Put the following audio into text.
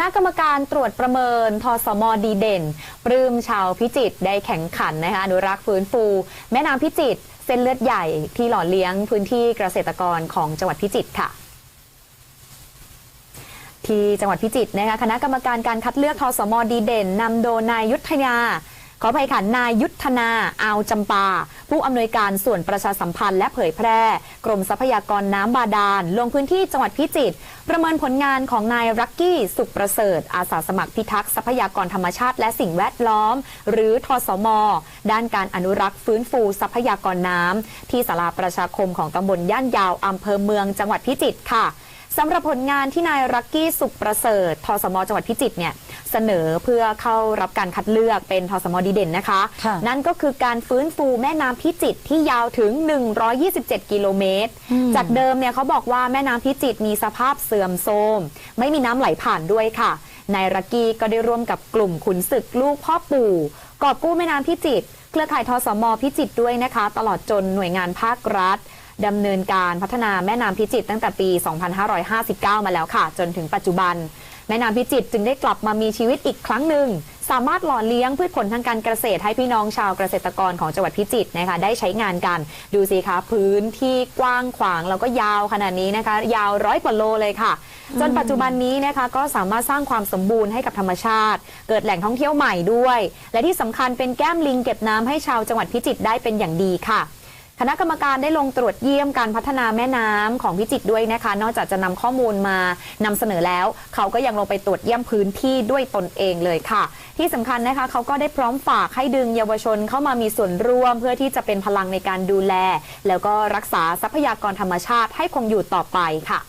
ณะกรรมการตรวจประเมินทสมดีเด่น ปลื้มชาวพิจิตรได้แข่งขันนะคะอนุรักษ์ฟื้นฟู แม่น้ำพิจิตรเส้นเลือดใหญ่ที่หล่อเลี้ยงพื้นที่เกษตรกรของจังหวัดพิจิตรค่ะที่จังหวัดพิจิตรนะคะคณะกรรมการการคัดเลือกทสมดีเด่นนำโดยนายยุทธนา ขออภัยค่ะนายยุทธนาอาวจำปา ผู้อำนวยการส่วนประชาสัมพันธ์และเผยแพร่ กรมทรัพยากรน้ำบาดาล ลงพื้นที่จังหวัดพิจิตรประเมินผลงานของนายรักกี้สุขประเสริฐ อาสาสมัครพิทักษ์ทรัพยากรธรรมชาติและสิ่งแวดล้อม หรือทสม ด้านการอนุรักษ์ฟื้นฟูทรัพยากรน้ำที่ศาลาประชาคมของตำบลย่านยาวอำเภอเมืองจังหวัดพิจิตรค่ะสำหรับผลงานที่นายรักกี้สุขประเสริฐทสมจังหวัดพิจิตรเนี่ย เสนอเพื่อเข้ารับการคัดเลือกเป็นทสมดีเด่นนะคะ ค่ะ นั่นก็คือการฟื้นฟูแม่น้ำพิจิตรที่ยาวถึง 127 กิโลเมตร จากเดิมเนี่ยเขาบอกว่าแม่น้ำพิจิตรมีสภาพเสื่อมโทรมไม่มีน้ำไหลผ่านด้วยค่ะ นายรักกี้ก็ได้ร่วมกับกลุ่มขุนศึกลูกพ่อปู่กอบกู้แม่น้ำพิจิตรเครือข่ายทสมพิจิตรด้วยนะคะ ตลอดจนหน่วยงานภาครัฐดำเนินการพัฒนาแม่น้ำพิจิตรตั้งแต่ปี 2559 มาแล้วค่ะ จนถึงปัจจุบัน แม่น้ำพิจิตรจึงได้กลับมามีชีวิตอีกครั้งหนึ่ง สามารถหล่อเลี้ยงพืชผลทางการเกษตรให้พี่น้องชาวเกษตรกรของจังหวัดพิจิตรนะคะได้ใช้งานกัน ดูสิคะพื้นที่กว้างขวางแล้วก็ยาวขนาดนี้นะคะ ยาวร้อยกว่าโลเลยค่ะ จนปัจจุบันนี้นะคะก็สามารถสร้างความสมบูรณ์ให้กับธรรมชาติ เกิดแหล่งท่องเที่ยวใหม่ด้วย และที่สำคัญเป็นแก้มลิงเก็บน้ำให้ชาวจังหวัดพิจิตรได้เป็นอย่างดีค่ะ คณะกรรมการได้ลงตรวจเยี่ยมการพัฒนาแม่น้ำของพิจิตรด้วยนะคะ นอกจากจะนำข้อมูลมานำเสนอแล้ว เขาก็ยังลงไปตรวจเยี่ยมพื้นที่ด้วยตนเองเลยค่ะ ที่สำคัญนะคะ เขาก็ได้พร้อมฝากให้ดึงเยาวชนเข้ามามีส่วนร่วม เพื่อที่จะเป็นพลังในการดูแล แล้วก็รักษาทรัพยากรธรรมชาติให้คงอยู่ต่อไปค่ะ